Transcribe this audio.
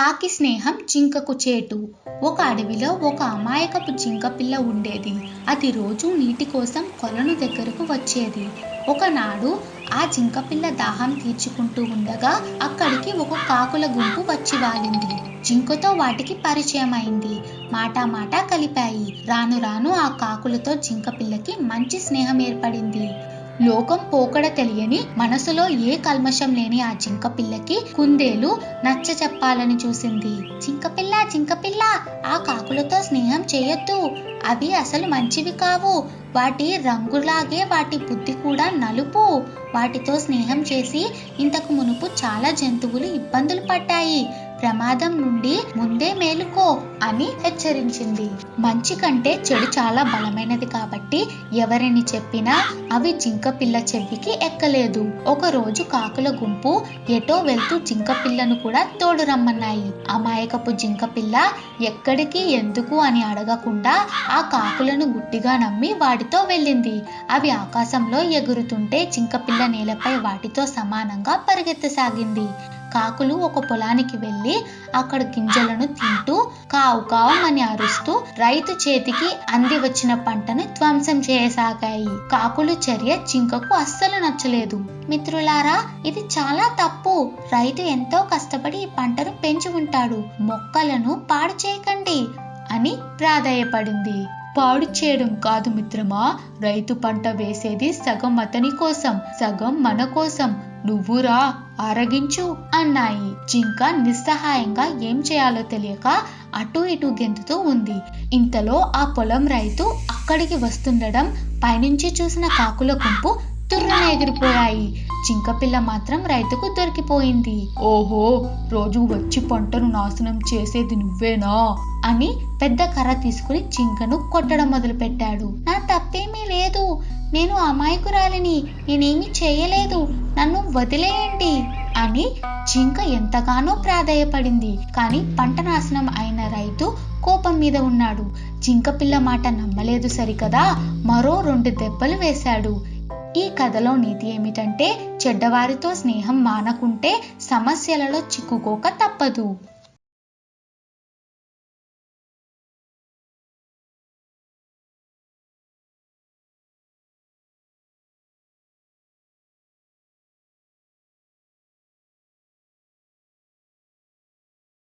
కాకి స్నేహం జింకకు చేటు. ఒక అడవిలో ఒక అమాయకపు జింక పిల్ల ఉండేది. అది రోజు నీటి కోసం కొలను దగ్గరకు వచ్చేది. ఒకనాడు ఆ జింక పిల్ల దాహం తీర్చుకుంటూ ఉండగా అక్కడికి ఒక కాకుల గుంపు వచ్చి వాలింది. జింకతో వాటికి పరిచయం అయింది. మాట మాట కలిపాయి. రాను రాను ఆ కాకులతో జింక పిల్లకి మంచి స్నేహం ఏర్పడింది. లోకం పోకడ తెలియని మనసులో ఏ కల్మషం లేని ఆ జింక పిల్లకి కుందేలు నచ్చ చెప్పాలని చూసింది. జింకపిల్ల జింకపిల్ల ఆ కాకులతో స్నేహం చేయొద్దు. అవి అసలు మంచివి కావు. వాటి రంగులాగే వాటి బుద్ధి కూడా నలుపు. వాటితో స్నేహం చేసి ఇంతకు మునుపు చాలా జంతువులు ఇబ్బందులు పడ్డాయి. ప్రమాదం నుండి ముందే మేలుకో అని హెచ్చరించింది. మంచి కంటే చెడు చాలా బలమైనది కాబట్టి ఎవరిని చెప్పినా అవి జింకపిల్ల చెవికి ఎక్కలేదు. ఒక రోజు కాకుల గుంపు ఎటో వెళ్తూ జింకపిల్లను కూడా తోడు రమ్మన్నాయి. అమాయకపు జింకపిల్ల ఎక్కడికి ఎందుకు అని అడగకుండా ఆ కాకులను గుట్టిగా నమ్మి వాటితో వెళ్ళింది. అవి ఆకాశంలో ఎగురుతుంటే జింకపిల్ల నేలపై వాటితో సమానంగా పరిగెత్తసాగింది. కాకులు ఒక పొలానికి వెళ్ళి అక్కడ గింజలను తింటూ కావు కావు అని అరుస్తూ రైతు చేతికి అంది వచ్చిన పంటను ధ్వంసం చేయసాగాయి. కాకులు చర్య జింకకు అస్సలు నచ్చలేదు. మిత్రులారా ఇది చాలా తప్పు. రైతు ఎంతో కష్టపడి ఈ పంటను పెంచి ఉంటాడు. మొక్కలను పాడు చేయకండి అని ప్రాధాయపడింది. పాడు చేయడం కాదు మిత్రమా రైతు పంట వేసేది సగం అతని కోసం సగం మన కోసం. నువ్వురా ఆరగించు అన్నాయి. జింక నిస్సహాయంగా ఏం చేయాలో తెలియక అటు ఇటు గెంతుతూ ఉంది. ఇంతలో ఆ పొలం రైతు అక్కడికి వస్తుండడం పైనుంచి చూసిన కాకుల గుంపు తుర్రున ఎగిరిపోయాయి. జింకపిల్ల మాత్రం రైతుకు దొరికిపోయింది. ఓహో రోజు వచ్చి పంటను నాశనం చేసేది నువ్వేనా? అని పెద్ద కర్ర తీసుకుని జింకను కొట్టడం మొదలుపెట్టాడు. నా తప్పేమీ లేదు. నేను అమాయకురాలిని నేనేమి చేయలేదు. నన్ను వదిలేయండి అని జింక ఎంతగానో ప్రాధాయపడింది. కానీ పంట నాశనం అయిన రైతు కోపం మీద ఉన్నాడు. జింక పిల్ల మాట నమ్మలేదు సరికదా? మరో రెండు దెబ్బలు వేశాడు. ఈ కథలో నీతి ఏమిటంటే చెడ్డవారితో స్నేహం మానకుంటే సమస్యలలో చిక్కుకోక తప్పదు.